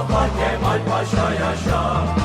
Mustafa Kemal Paşa yaşa.